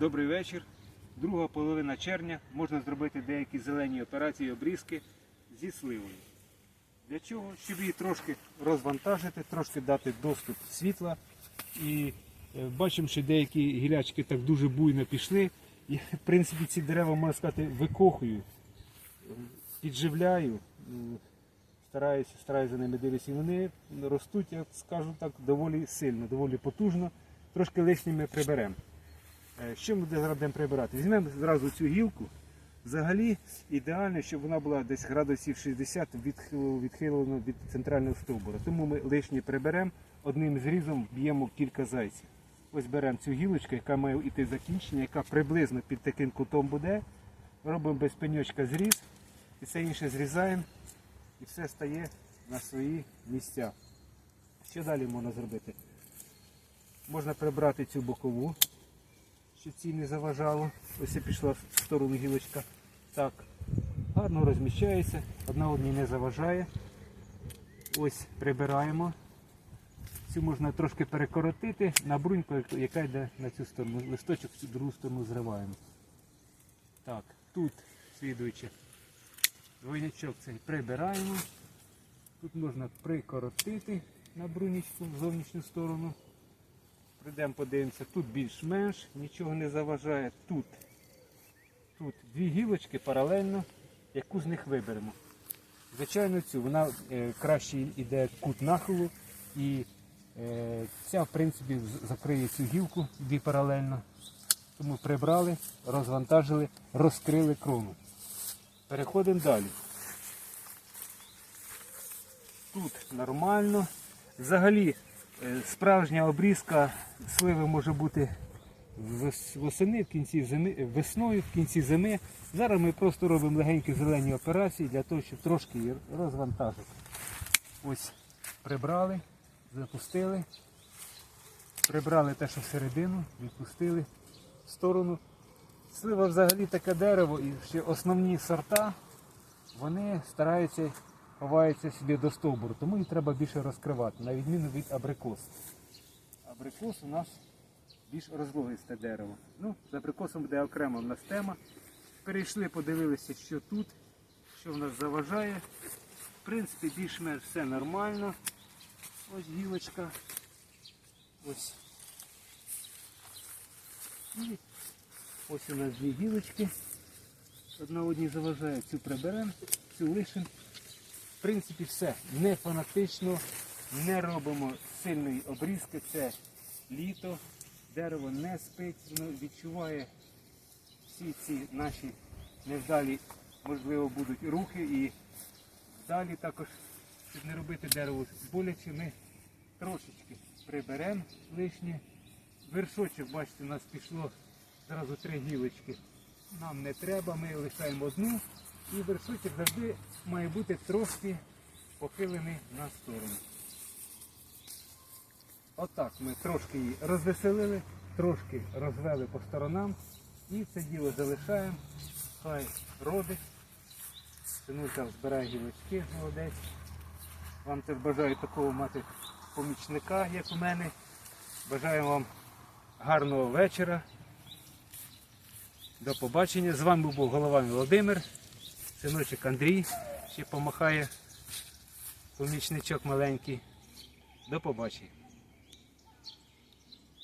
Добрий вечір. Друга половина червня можна зробити деякі зелені операції обрізки зі сливою. Для чого? Щоб її трошки розвантажити, трошки дати доступ світла. І е, бачимо, що деякі гілячки так дуже буйно пішли. І, в принципі, ці дерева, можна сказати, викохую, е, підживляю, стараюся, стараюся за ними дивитися. Вони ростуть, я скажу так, доволі сильно, доволі потужно. Трошки лишніми приберемо. Е, Що ми будемо прибирати? Візьмемо зразу цю гілку. Взагалі ідеально, щоб вона була десь градусів 60 відхил- відхилена від центрального стовбура. Тому ми лишнє приберемо, одним зрізом б'ємо кілька зайців. Ось беремо цю гілочку, яка має йти закінчення, яка приблизно під таким кутом буде. Робимо без пеньочка зріз і все інше зрізаємо і все стає на свої місця. Що далі можна зробити? Можна прибрати цю бокову, щоб цій не заважало. Ось і пішла в сторону гілочка. Так, гарно розміщається, одна одній не заважає. Ось прибираємо. Цю можна трошки перекоротити на бруньку, яка йде на цю сторону. Листочок в другу сторону зриваємо. Так, тут слідуючи. Двойнячок цей прибираємо. Тут можна прикоротити на брунічку в зовнішню сторону. Прийдемо, подивимося, тут більш-менш, нічого не заважає. Тут, тут дві гілочки паралельно, яку з них виберемо. Звичайно, цю вона е, краще йде кут нахилу і е, ця, в принципі, закриє цю гілку дві паралельно. Тому прибрали, розвантажили, розкрили крону. Переходимо далі. Тут нормально. Взагалі справжня обрізка сливи може бути восени, в кінці зими, е, весною, в кінці зими. Зараз ми просто робимо легенькі зелені операції для того, щоб трошки її розвантажити. Ось прибрали, запустили. Прибрали те, що всередину, відпустили в сторону. Слива взагалі таке дерево і ще основні сорта, вони стараються, ховаються собі до стовбуру, тому їх треба більше розкривати, на відміну від абрикос. Абрикос у нас більш розлогисте дерево. Ну, з абрикосом буде окремо в нас тема. Перейшли, подивилися, що тут, що в нас заважає. В принципі, більш-менш все нормально. Ось гілочка. Ось. І Ось у нас дві гілочки. Одна одній заважає, цю приберемо, цю лишимо. В принципі, все. Не фанатично, не робимо сильної обрізки. Це літо. Дерево не спить, воно відчуває всі ці наші невдалі, можливо, будуть рухи. І далі також, щоб не робити дерево боляче, ми трошечки приберемо лишнє. Вершочок, бачите, у нас пішло зразу три гілочки. Нам не треба, ми лишаємо одну. І вершочок завжди має бути трошки похилений на сторону. Отак ми трошки її розвеселили, трошки розвели по сторонам і це діло залишаємо. Хай родить. Синулька збирає гілочки, молодець. Вам теж бажаю такого мати помічника, як у мене. Бажаю вам гарного вечора. До побачення. З вами був голова Володимир, синочок Андрій, ще помахає помічничок маленький. До побачення.